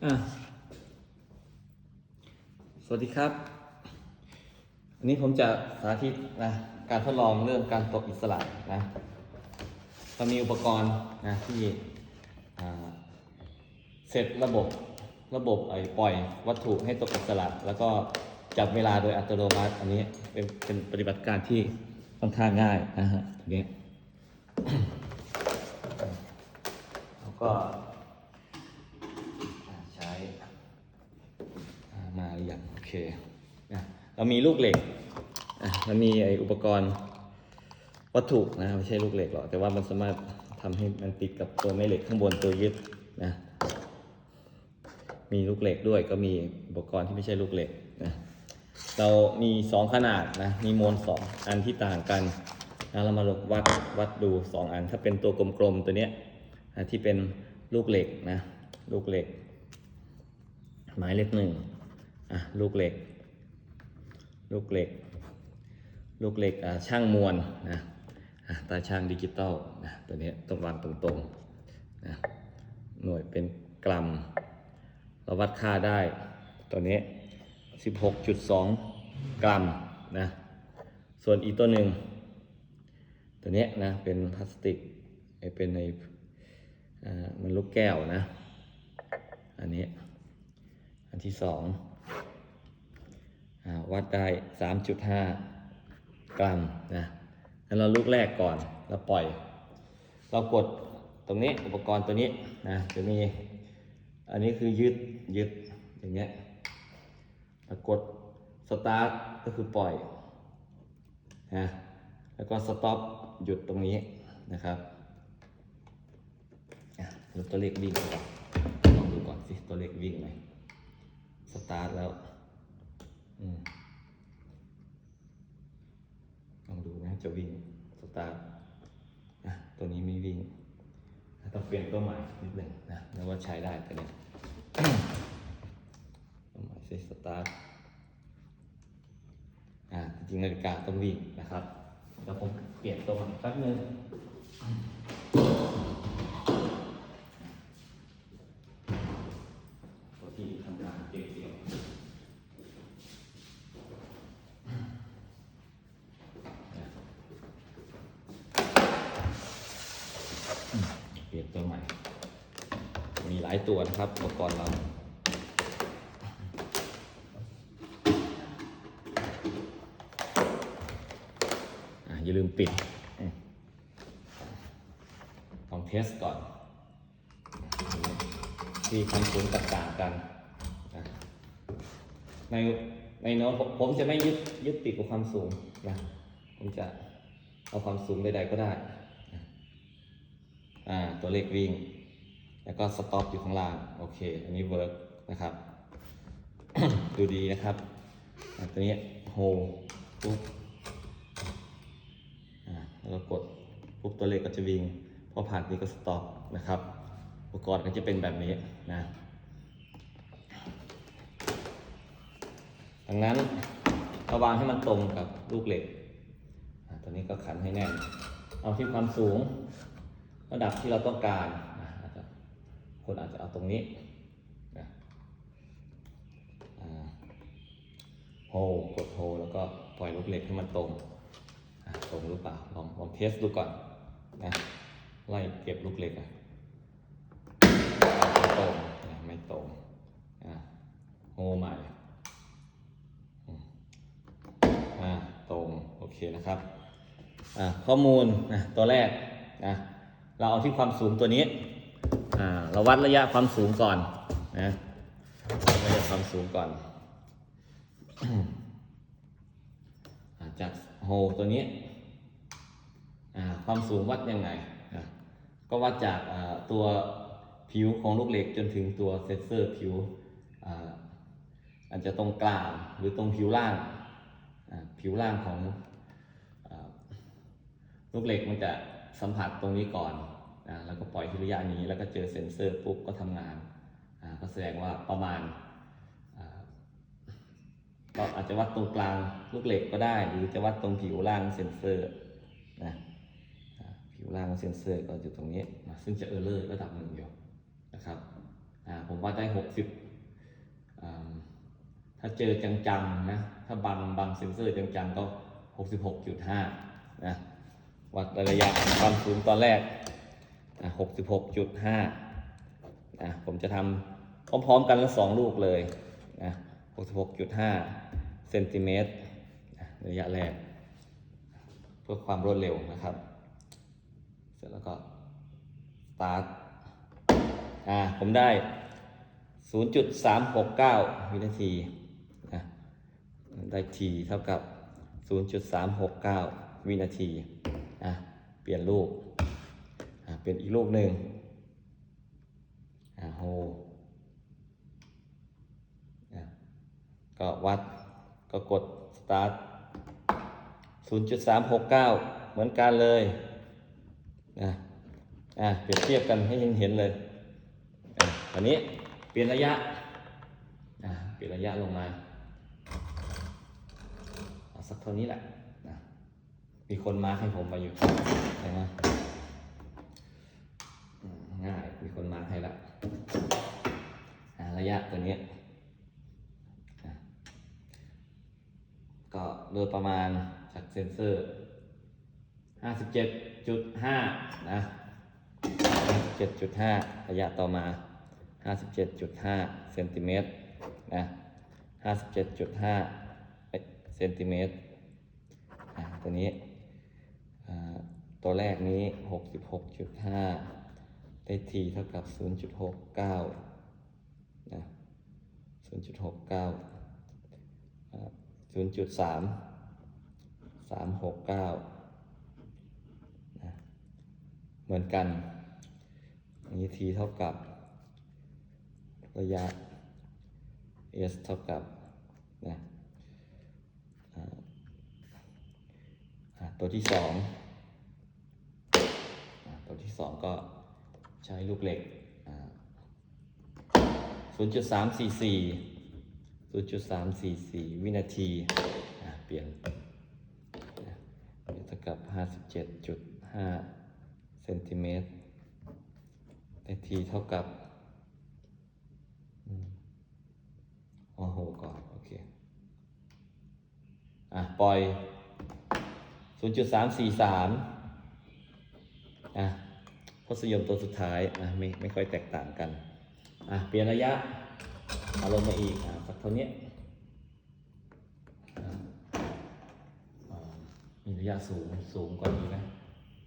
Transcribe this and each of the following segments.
สวัสดีครับอันนี้ผมจะสาธิตนะการทดลองเรื่องการตกอิสระนะเรามีอุปกรณ์นะที่เสร็จระบบระบบไอ้ปล่อยวัตถุให้ตกอิสระ แล้วก็จับเวลาโดยอัตโนมัติ อันนี้เป็นเป็นปฏิบัติการที่ค่อนข้างง่ายนะฮะอันนี้แล้วก็ อ่าใช้อ่ามา หรือยังโอเคนะเรามีลูกเหล็กอะมันมีไออุปกรณ์วัตถุนะไม่ใช่ลูกเหล็กหรอกแต่ว่ามันสามารถทำให้มันติดกับตัวแม่เหล็กข้างบนตัวยึดนะมีลูกเหล็กด้วยก็มีอุปกรณ์ที่ไม่ใช่ลูกเหล็กนะเรามีสองขนาดนะมีโมลสองอันที่ต่างกันนะเรามาลองวัดวัดดูสองอัน ถ้าเป็นตัวกลมๆตัวเนี้ยนะที่เป็นลูกเหล็กนะลูกเหล็ก หมายเลขหนึ่ง อะลูกเหล็ก ลูกเหล็ก ลูกเหล็กอะช่างมวลนะอะตาช่างดิจิตอลนะตัวนี้ต้องวางตรงๆนะหน่วยเป็นกรัมเราวัดค่าได้ตัวนี้ 16.2 กรัมนะส่วนอีกตัวหนึ่งตัวนี้นะเป็นพลาสติกเป็นในมันลูกแก้วนะ อันนี้ อันที่สอง วัดได้ 3.5 กรัมนะงั้นเราลูกแรกก่อนเราปล่อย เรากดตรงนี้อุปกรณ์ตัวนี้นะจะมีอันนี้คือยึดยึดอย่างเงี้ยแล้วกดสตาร์ทก็คือปล่อยนะแล้วก็สต็อปหยุดตรงนี้นะครับแล้วตัวเลขวิ่งก่อนลองดูก่อนสิตัวเลขวิ่งไหมสตาร์ทแล้ว ลองดูนะจะวิ่งสตาร์ทตัวนี้ไม่วิ่งต้องเปลี่ยนตัวใหม่นิดหนึ่งนะแล้วว่าใช้ได้ตัวเนี้ยตัวใหม่เซสตาร์ทอ่าจริงนาฬิกาต้องวิ่งนะครับแล้วผมเปลี่ยนตัวใหม่แป๊บนึง อุปกรณ์เราอย่าลืมปิดลองเทสก่อน ที่ความสูงต่างกันในในโน้ตผมผมจะไม่ยึดยึดติดกับความสูงนะผมจะเอาความสูงใดๆก็ได้ อ่า ตัวเลขวิ่ง แล้วก็สต็อปอยู่ข้างล่าง โอเค อันนี้เวิร์กนะครับ ดูดีนะครับ ตัวนี้โฮปุ๊บแล้วก็กดปุ๊บตัวเลขก็จะวิ่ง พอผ่านนี้ก็สต็อปนะครับ อุปกรณ์ก็จะเป็นแบบนี้นะดังนั้นระวางให้มันตรงกับลูกเหล็กตัวนี้ก็ขันให้แน่น เอาที่ความสูง ระดับที่เราต้องการ คนอาจจะเอาตรงนี้นะโฮกดโฮแล้วก็ปล่อยลูกเหล็กให้มันตรงตรงหรือเปล่าลองลองเทสดูก่อนนะไล่เก็บลูกเหล็กอะไม่ตรงนะไม่ตรงอะโฮใหม่อืมอะตรงโอเคนะครับอะข้อมูลนะตัวแรกนะเราเอาที่ความสูงตัวนี้ อ่าเราวัดระยะความสูงก่อนนะระยะความสูงก่อน จากโฮตัวนี้ความสูงวัดยังไง ก็วัดจากตัวผิวของลูกเหล็กจนถึงตัวเซนเซอร์ผิวอาจจะตรงกลางหรือตรงผิวล่าง ผิวล่างของอลูกเหล็กมันจะสัมผัสตรงนี้ก่อน แล้วก็ปล่อยที่ระยะนี้แล้วก็เจอเซ็นเซอร์ปุ๊บก็ทำงานก็แสดงว่าประมาณอ่าเราอาจจะวัดตรงกลางลูกเหล็กก็ได้ หรือจะวัดตรงผิวล่างเซ็นเซอร์นะผิวล่างเซ็นเซอร์ก็อยู่ตรงนี้นะซึ่งจะเออร์เลอร์ระดับหนึ่งอยู่นะครับผมวัดได้หกสิบถ้าเจอจังๆนะถ้าบังบังเซนเซอร์จังๆก็หกสิบหกจุดห้านะวัดระยะความสูงตอนแรก หกสิบหกจุดห้านะผมจะทำพร้อมๆกันล้วสองลูกเลยนะหกสิบหกจุดห้าเซนติเมตรระยะแรก เพื่อความรวดเร็วนะครับ เสร็จแล้วก็สตาร์ทอ่าผมได้ 0.369 วินาทีนะได้ทีเท่ากับ 0.369 วินาทีอะเปลี่ยนลูก เปลี่ยนอีกลูกหนึ่งอะโฮก็วัดก็กด start 0.369 เหมือนกันเลยนะอะเปรียบเทียบกันให้เห็นเห็นเลยอันนี้เปลี่ยนระยะอะเปลี่ยนระยะลงมาสักเท่านี้แหละนะมีคนมาให้ผมมาอยู่ใช่ไหมอืมง่าย มีคนมาร์คให้ละ อะระยะตัวนี้ ก็โดยประมาณจากเซนเซอร์ 57.5 นะ57.5 ระยะต่อมา 57.5 เซนติเมตรนะ57.5 เซนติเมตรตัวนี้ตัวแรกนี้ 66.5 ได้ทีเท่ากับ 0.69นะ 0.69อ่า0.3 369นะเหมือนกันนี้ t เท่ากับ ระยะ s เท่ากับนะตัวที่สองตัวที่สองก็ใช้ลูกเหล็ก 0.344 0.344 วินาทีเปลี่ยนเท่ากับ 57.5เซนติเมตรได้ทีเท่ากับอืมอ๋อโหก่อน โอเค อะ ปล่อย 0.343 อะทศนิยมตัวสุดท้าย อะ ไม่ ไม่ค่อยแตกต่างกัน อะเปลี่ยนระยะเอาลงมาอีกอะสักเท่านี้มีระยะสูงสูงกว่านี้ไหม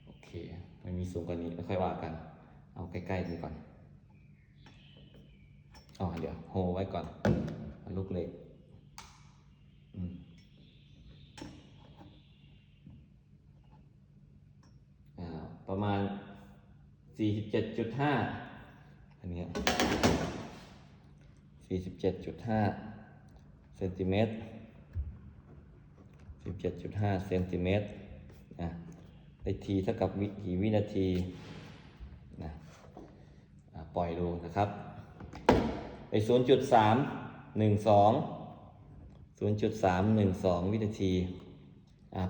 โอเคไม่มีสูงกว่านี้แล้วค่อยว่ากัน เอาใกล้ๆนี้ก่อนอ๋อเดี๋ยวโฮไว้ก่อนลูกเล็กอืมอ่าประมาณ 47.5 อันนี้สี่สิบเจ็ดจุดห้าเซนติเมตรสิบเจ็ดจุดห้าเซนติเมตรนะได้ทีเท่ากับวิกี่วินาทีนะปล่อยลงนะครับ ไปหนึ่งสองวินาที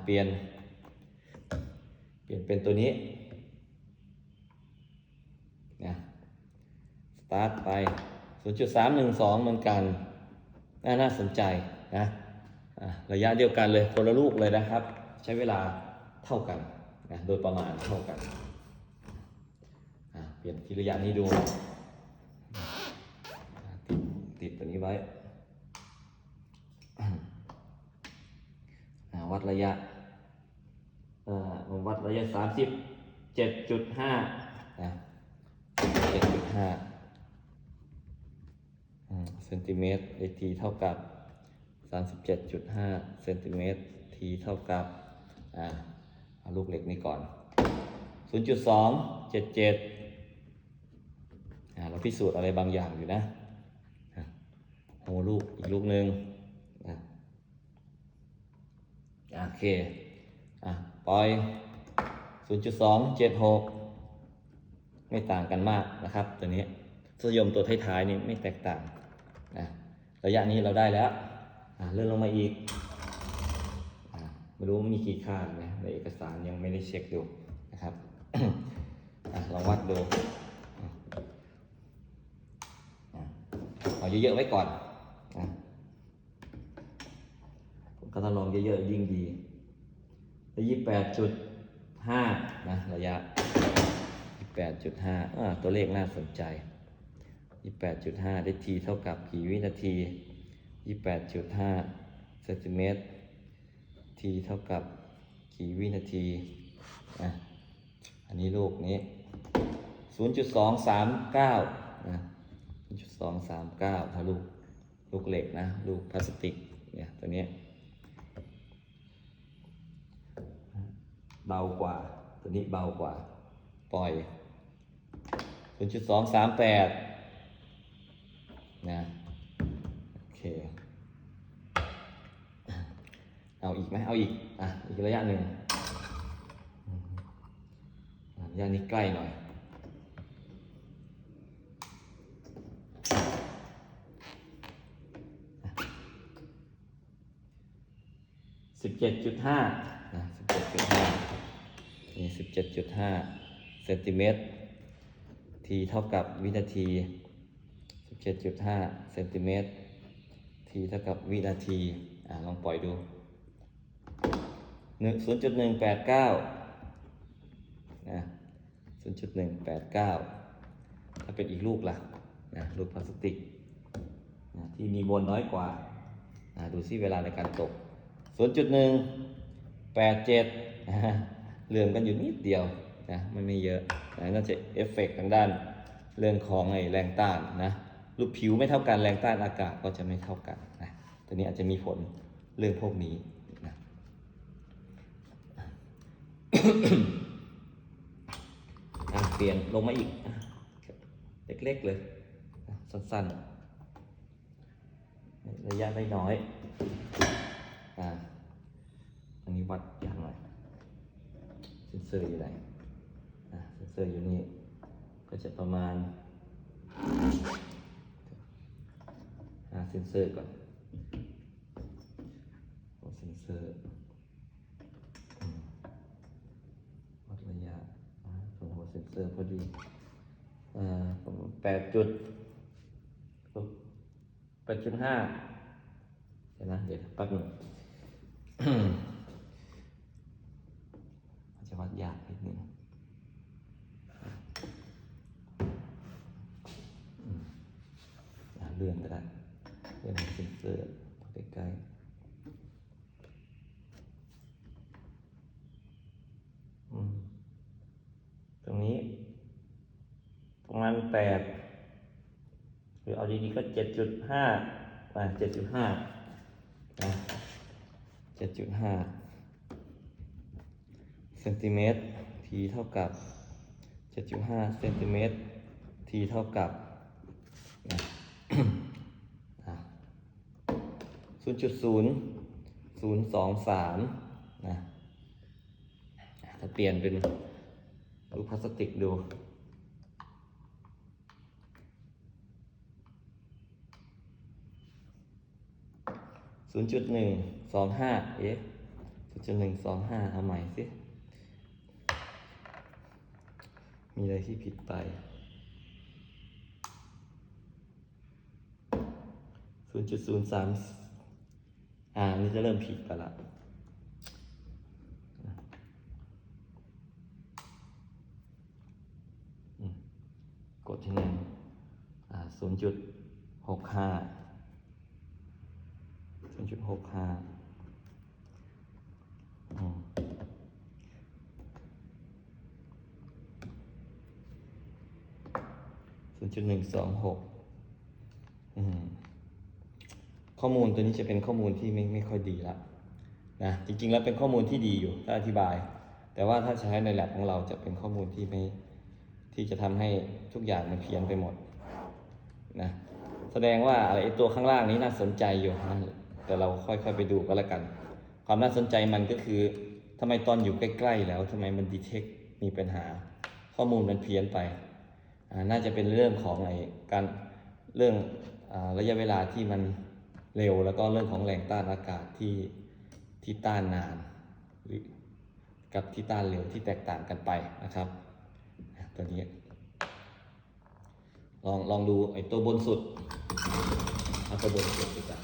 เปลี่ยน เปลี่ยนเป็นตัวนี้นะส ตาร์ทไป 0.312 เหมือนกัน น่าน่าสนใจนะะระยะเดียวกันเลยคนละลูกเลยนะครับ ใช้เวลาเท่ากันนะโดยประมาณเท่ากัน เปลี่ยนทีระยะนี้ดู ติดติดตัวนี้ไว้อะวัดระยะผมวัดระยะ 37.5นะ7.5 ซนติเมตรได้ทีเท่ากับ 37.5เซนติเมตรทีเท่ากับอ่าเอาลูกเหล็กนี้ก่อน 0.277อ่าเราพิสูจน์อะไรบางอย่างอยู่นะอะเอาลูกอีกลูกหนึ่งอะอะโอเค อะ ปล่อย 0.276 ไม่ต่างกันมากนะครับ ตัวนี้ทศนิยมตัวท้ายๆนี่ไม่แตกต่าง นะระยะนี้เราได้แล้วเลื่อนลงมาอีกอไม่รู้มีกี่ค่าไหมในเอกสารยังไม่ได้เช็คดูนะครับลองวัดดูเอาเยอะๆไว้ก่อนก็ถ้าลองเยอะๆยิ่งดีแล้วยี่แปดจุดห้านะระยะยี่แปดจุดห้าตัวเลขน่าสนใจ ยี่แปดจุดห้าได้ทีเท่ากับกี่วินาทียี่แปดจุดห้าเซนติเมตรทีเท่ากับกี่วินาทีอะอันนี้ลูกนี้ 0.239นะ0.239ถ้าลูกลูกเหล็กนะ ลูกพลาสติกเนี่ยตัวนี้เบากว่า ตัวนี้เบากว่า ปล่อย 0.238 นะโอเคเอาอีกไหมเอาอีกอะอีกระยะหนึ่งระยะนี้ใกล้หน่อยสิบเจ็ดจุดห้านะสิบเจ็ดจุดห้านี่สิบเจ็ดจุดห้าเซนติเมตรทีเท่ากับวินาที สิบเจ็ดจุดห้าเซนติเมตรทีเท่ากับวินาทีอ่าลองปล่อยดูหนึ่งศูนย์จุดหนึ่งแปดเก้านะศูนย์จุดหนึ่งแปดเก้าถ้าเป็นอีกลูกล่ะนะลูกพลาสติกนะที่มีบนน้อยกว่านะดูซิเวลาในการตกศูนย์จุดหนึ่งแปดเจ็ดเหลื่อมกันอยู่นิดเดียวนะมันไม่เยอะนะน่าจะเอฟเฟกต์ทางด้านเรื่องของไอแรงต้านนะ รูปผิวไม่เท่ากันแรงต้านอากาศก็จะไม่เท่ากันนะตัวนี้อาจจะมีผลเรื่องพวกนี้นะเปลี่ยนลงมาอีก เล็กๆเลย สั้นๆ ระยะไม่น้อยอะอันนี้วัดย่างหน่อยเซนเซอร์อยู่ไหนเซนเซอร์อยู่นี่ ก็จะประมาณ เซนเซอร์ก่อนเอาเซนเซอร์อืมวัดระยะอ่งหัวเซ็นเซอร์พอดีอ่าประมแปดจุดแปดจุดห้าเดี๋ยวนะเดี๋ยวแป๊บหนึงอาจะวัดยากนิดนึงเลื่อนก็ได้ เพื่อนเซ็นเซอร์ใกล้ๆตรงนี้ ประมาณแปดหรือเอาดีๆก็เจ็ดจุดห้าอ่าเจ็ดจุดห้าเจ็ดจุดห้าเซนติเมตรทีเท่ากับเจ็ดจุดห้าเซนติเมตรทีเท่ากับนะ 0.0023 นะถ้าเปลี่ยนเป็นลูกพลาสติกดู ศูนย์จุดหนึ่งสองห้าเอ๊ะศูนย์จุดหนึ่งสองห้าเอาใหม่สิ มีอะไรที่ผิดไปศูนย์จุดศูนย์สาม อ่านี่จะเริ่มผิดกันละกดที่หนึ่งอ่าศูนย์จุดหกห้าศูนย์จุดหกห้าศูนย์จุดหนึ่งสองหกอืม ข้อมูลตัวนี้จะเป็นข้อมูลที่ไม่ไม่ค่อยดีละนะจริงๆแล้วเป็นข้อมูลที่ดีอยู่ถ้าอธิบาย แต่ว่าถ้าใช้ในแลบของเราจะเป็นข้อมูลที่ไม่ที่จะทำให้ทุกอย่างมันเพี้ยนไปหมดนะแสดงว่าอะไรตัวข้างล่างนี้น่าสนใจอยู่นะแต่เราค่อยๆไปดูก็แล้วกัน ความน่าสนใจมันก็คือทำไมตอนอยู่ใกล้ๆแล้วทำไมมันดีเทคมีปัญหา ข้อมูลมันเพี้ยนไปน่าจะเป็นเรื่องของไอการเรื่องอระยะเวลาที่มัน เร็วแล้วก็เรื่องของแรงต้านอากาศที่ที่ต้านนานหรือกับที่ต้านเร็วที่แตกต่างกันไปนะครับตัวนี้ลองลองดูไอ้ตัวบนสุดเอาตัวบนสุดดีกว่า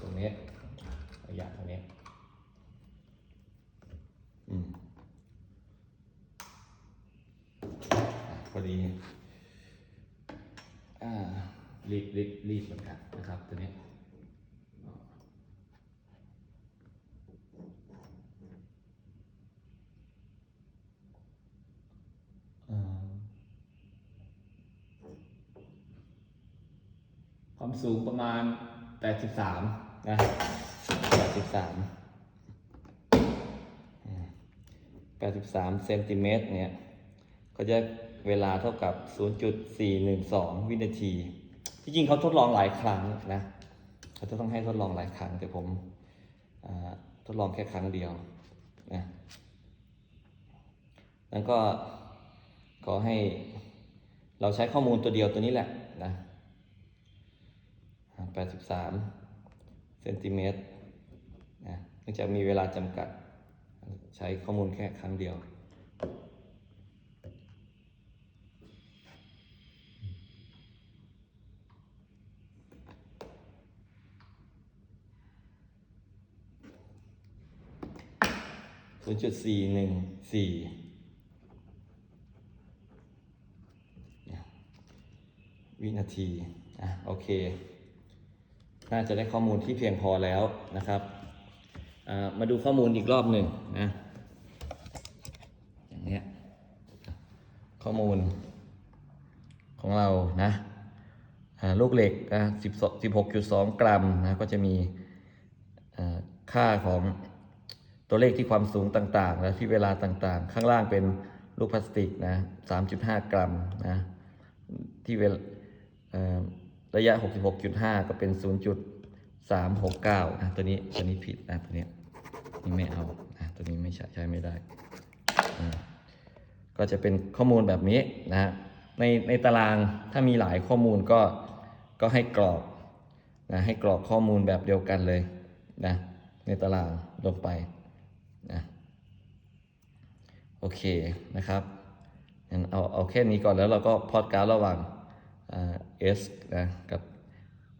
ตรงนี้อยากตรงนี้ อืมอะพอดี อ่า รีบรีบเหมือนกันนะครับตัวนี้ความสูงประมาณ 83 นะ 83 83เซนติเมตรเนี่ย ก็จะเวลาเท่ากับ 0.412 วินาที ที่จริงเขาทดลองหลายครั้งนะเขาจะต้องให้ทดลองหลายครั้ง แต่ผมทดลองแค่ครั้งเดียวนะแล้วก็ขอให้เราใช้ข้อมูลตัวเดียวตัวนี้แหละนะ83เซนติเมตรนะเนื่องจากมีเวลาจำกัด ใช้ข้อมูลแค่ครั้งเดียว ศูนย์จุดสี่หนึ่งสี่วินาที อะ โอเค น่าจะได้ข้อมูลที่เพียงพอแล้วนะครับ มาดูข้อมูลอีกรอบหนึ่งนะ อย่างเนี้ย ข้อมูลของเรานะลูกเหล็กนะสิบสิบหกจุดสองกรัมนะ ก็จะมีค่าของ ตัวเลขที่ความสูงต่างๆและที่เวลาต่างๆ ข้างล่างเป็นลูกพลาสติกนะสามจุดห้ากรัมนะที่เวลเอ่อระยะ 66.5 ก็เป็น 0.369นะตัวนี้ตัวนี้ผิดนะตัวนี้นี่ไม่เอานะตัวนี้ไม่ใช้ใช้ไม่ได้ ก็จะเป็นข้อมูลแบบนี้นะในในตารางถ้ามีหลายข้อมูลก็ก็ให้กรอกนะให้กรอกข้อมูลแบบเดียวกันเลยนะในตารางลงไป นะโอเคนะครับงั้นเอาเอาแค่นี้ก่อนแล้วเราก็พอดการระหว่างเอสนะกับ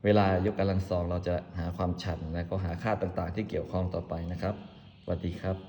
เวลายกกำลังสองเราจะหาความฉันและก็หาค่าต่างๆ ที่เกี่ยวข้องต่อไปนะครับสวัสดีครับ